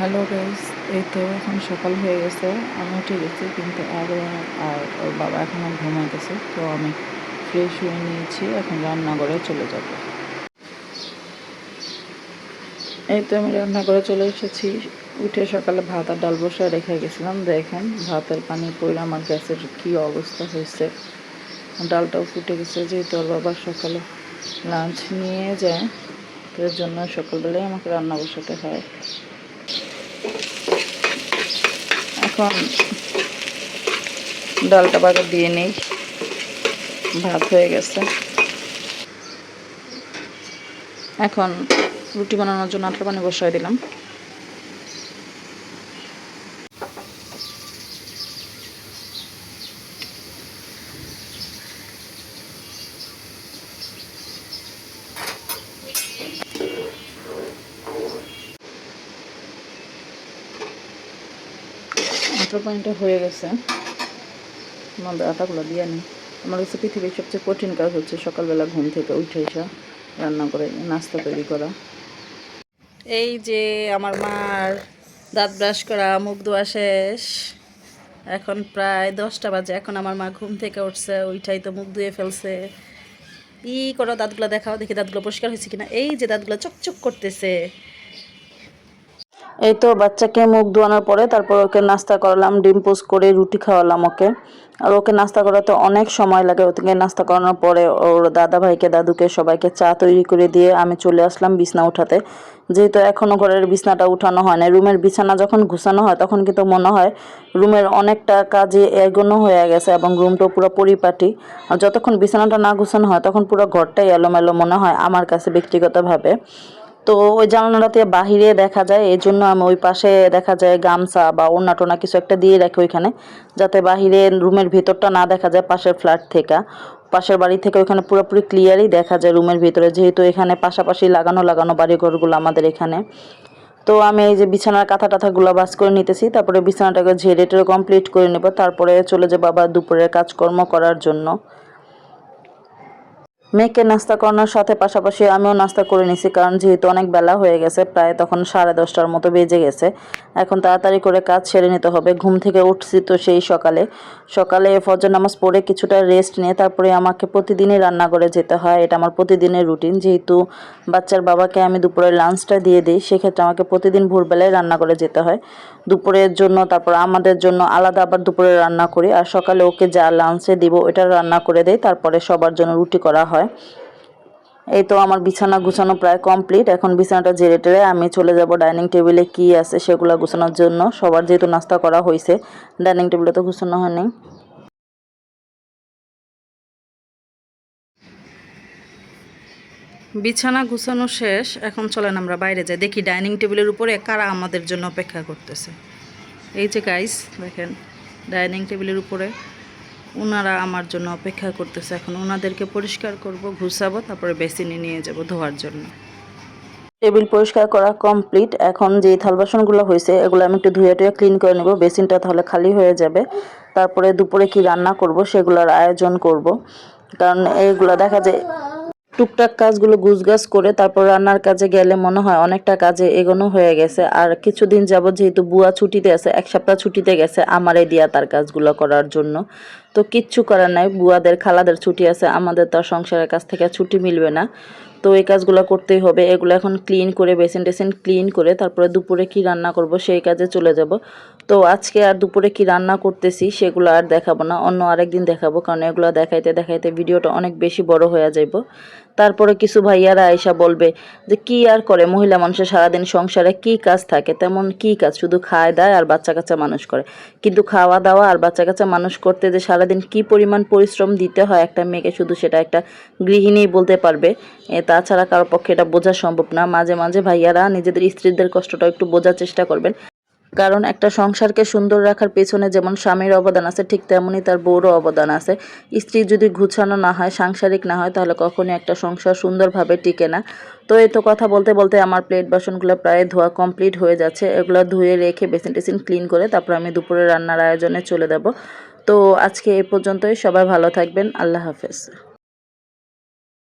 Hello guys, এই তো এখন সকাল হয়ে গেছে। আমি উঠে গেছি, কিন্তু আর আর ওর বাবা এখন এখনও ঘুমাইতেছে, তো আমি ফ্রেশ হয়ে নিয়েছি, এখন রান্নাঘরে চলে যাব। এই তো আমি রান্নাঘরে চলে এসেছি। উঠে সকালে ভাত আর ডাল বসায় রেখে গেছিলাম। দেখেন, ভাতের পানি পড়ে আমার গ্যাসের কী অবস্থা হয়েছে। ডালটাও ফুটে গেছে, যেহেতু ওর বাবা সকালে লাঞ্চ নিয়ে যায়, তো এর জন্য সকালবেলায় আমাকে রান্না বসাতে হয়। এখন ডালটা বাগে দিয়ে নেই। ভাত হয়ে গেছে। এখন রুটি বানানোর জন্য আটটা পানি বসাই দিলাম। আটার পানিটা হয়ে গেছে। আমাদের আটাগুলো দিয়ে নিই আমার কাছে পৃথিবীর সবচেয়ে কঠিন কাজ হচ্ছে সকালবেলা ঘুম থেকে উঠে এসা রান্না করে, নাস্তা তৈরি করা। এই যে আমার মার দাঁত ব্রাশ করা, মুখ ধোয়া শেষ। এখন প্রায় দশটা বাজে। এখন আমার মা ঘুম থেকে উঠছে ওইটাই তো মুখ ধুয়ে ফেলছে। ই করো দাঁতগুলো দেখাও দেখি দাঁতগুলো পরিষ্কার হয়েছে কিনা। এই যে দাঁতগুলো চকচক করতেছে। এই তো বাচ্চাকে মুখ ধোয়ানোর পরে তারপর ওকে নাস্তা করালাম, ডিম পোস্ট করে রুটি খাওয়ালাম ওকে। আর ওকে নাস্তা করাতে অনেক সময় লাগে, ওকে নাস্তা করানোর পরে ওর দাদা ভাইকে দাদুকে সবাইকে চা তৈরি করে দিয়ে আমি চলে আসলাম বিছনা উঠাতে। যেহেতু এখনও ঘরের বিছনাটা উঠানো হয় না, রুমের বিছানা যখন ঘুষানো হয় তখন কিন্তু মনে হয় রুমের অনেকটা কাজে এগোনো হয়ে গেছে এবং রুমটাও পুরো পরিপাটি। আর যতক্ষণ বিছানাটা না ঘুষানো হয় তখন পুরো ঘরটাই এলোমেলো মনে হয় আমার কাছে ব্যক্তিগতভাবে। তো ওই জানালাতে বাহিরে দেখা যায়, এই জন্য আমি ওই পাশে দেখা যায় গামছা বা ওড়না টোনা কিছু একটা দিয়ে রাখি ওইখানে, যাতে বাহিরে রুমের ভিতরটা না দেখা যায় পাশের ফ্ল্যাট থেকে। পাশের বাড়ি থেকে ওইখানে পুরোপুরি ক্লিয়ারই দেখা যায় রুমের ভিতরে, যেহেতু এখানে পাশাপাশি লাগানো লাগানো বাড়িঘরগুলো আমাদের এখানে। তো আমি এই যে বিছানার কাঁথা টাথাগুলো বাস করে নিতেছি, তারপরে বিছানাটাকে ঝেড়ে টেড়ে কমপ্লিট করে নেব, তারপরে চলে যাব আবার দুপুরের কাজকর্ম করার জন্য। মেয়েকে নাস্তা করানোর সাথে পাশাপাশি আমিও নাস্তা করে নিছি, কারণ যেহেতু অনেক বেলা হয়ে গেছে, প্রায় তখন সাড়ে দশটার মতো বেজে গেছে। এখন তাড়াতাড়ি করে কাজ সেরে নিতে হবে। ঘুম থেকে উঠছি তো সেই সকালে। সকালে ফজর নামাজ পড়ে কিছুটা রেস্ট নিয়ে তারপরে আমাকে প্রতিদিনই রান্না করে যেতে হয়। এটা আমার প্রতিদিনের রুটিন যেহেতু বাচ্চার বাবাকে আমি দুপুরে লাঞ্চটা দিয়ে দিই, সেক্ষেত্রে আমাকে প্রতিদিন ভোরবেলায় রান্না করে যেতে হয়। দুপুরের জন্য তারপর আমাদের জন্য আলাদা আবার দুপুরে রান্না করি। আর সকালে ওকে যা লাঞ্চে দিব ওটা রান্না করে দেয় তারপরে সবার জন্য রুটি করা হয়। এই তো আমার বিছানা গুছানো প্রায় কমপ্লিট এখন বিছানাটা জেরে টেরে আমি চলে যাব ডাইনিং টেবিলে কি আছে সেগুলো গুছানোর জন্য। সবার যেহেতু নাস্তা করা হয়েছে ডাইনিং টেবিলে তো গুছানো হয়নি। বিছানা গুছানো শেষ, এখন চলেন আমরা বাইরে যাই। দেখি ডাইনিং টেবিলের উপরে কারা আমাদের জন্য অপেক্ষা করতেছে। এই যে গাইস দেখেন ডাইনিং টেবিলের উপরে ওনারা আমার জন্য অপেক্ষা করতেছে। এখন ওনাদেরকে পরিষ্কার করব, ঘুষাবো, তারপরে বেসিনে নিয়ে যাব ধোয়ার জন্য। টেবিল পরিষ্কার করা কমপ্লিট। এখন যে থাল বাসনগুলো হয়েছে, এগুলো আমি একটু ধুয়ে টুয়ে ক্লিন করে নেব। বেসিনটা তাহলে খালি হয়ে যাবে। তারপরে দুপুরে কি রান্না করব, সেগুলোর আয়োজন করব। কারণ এইগুলো দেখা যায় টুকটাক কাজগুলো গুজগাজ করে তারপর রান্নার কাজে গেলে মনে হয় অনেকটা কাজে এগোনো হয়ে গেছে। আর কিছুদিন যাবত যেহেতু বুয়া ছুটিতে আছে, এক সপ্তাহ ছুটিতে গেছে আমারে দিয়া তার কাজগুলো করার জন্য। তো কিচ্ছু করার নাই, বুয়াদের, খালাদের ছুটি আছে, আমাদের তো সংসারের কাছ থেকে ছুটি মিলবে না। তো এই কাজগুলো করতেই হবে। এগুলো এখন ক্লিন করে, বেসিন টেসিন ক্লিন করে তারপরে দুপুরে কি রান্না করব সেই কাজে চলে যাব। তো আজকে আর দুপুরে কি রান্না করতেছি সেগুলো আর দেখাবো না, অন্য আরেকদিন দেখাবো কারণ এগুলো দেখাইতে দেখাইতে ভিডিওটা অনেক বেশি বড় হয়ে যাইব। তারপরে কিছু ভাইয়ারা আয়সা বলবে যে কি আর করে, মহিলা মানুষের সারাদিন সংসারে কি কাজ থাকে? তেমন কি কাজ? শুধু খায় দায় আর বাচ্চা কাচ্চা মানুষ করে। কিন্তু খাওয়া দাওয়া আর বাচ্চা কাচ্চা মানুষ করতে যে সারাদিন কি পরিমাণ পরিশ্রম দিতে হয় একটা মেয়েকে শুধু সেটা একটা গৃহিণী বলতে পারবে তাছাড়া কারোর পক্ষে এটা বোঝা সম্ভব না। মাঝে মাঝে ভাইয়ারা নিজেদের স্ত্রীদের কষ্টটা একটু বোঝার চেষ্টা করবেন। কারণ একটা সংসারকে সুন্দর রাখার পেছনে যেমন স্বামীর অবদান আছে, ঠিক তেমনই তার বউরও অবদান আছে। স্ত্রী যদি গুছানো না হয়, সাংসারিক না হয়, তাহলে কখনই একটা সংসার সুন্দরভাবে টিকে না। তো এই তো কথা বলতে বলতে আমার প্লেট বাসনগুলো প্রায় ধোয়া কমপ্লিট হয়ে যাচ্ছে। এগুলো ধুয়ে রেখে বেসিন টেসিন ক্লিন করে তারপর আমি দুপুরে রান্নার আয়োজনে চলে যাব। তো আজকে এ পর্যন্তই। সবাই ভালো থাকবেন। আল্লাহ হাফেজ।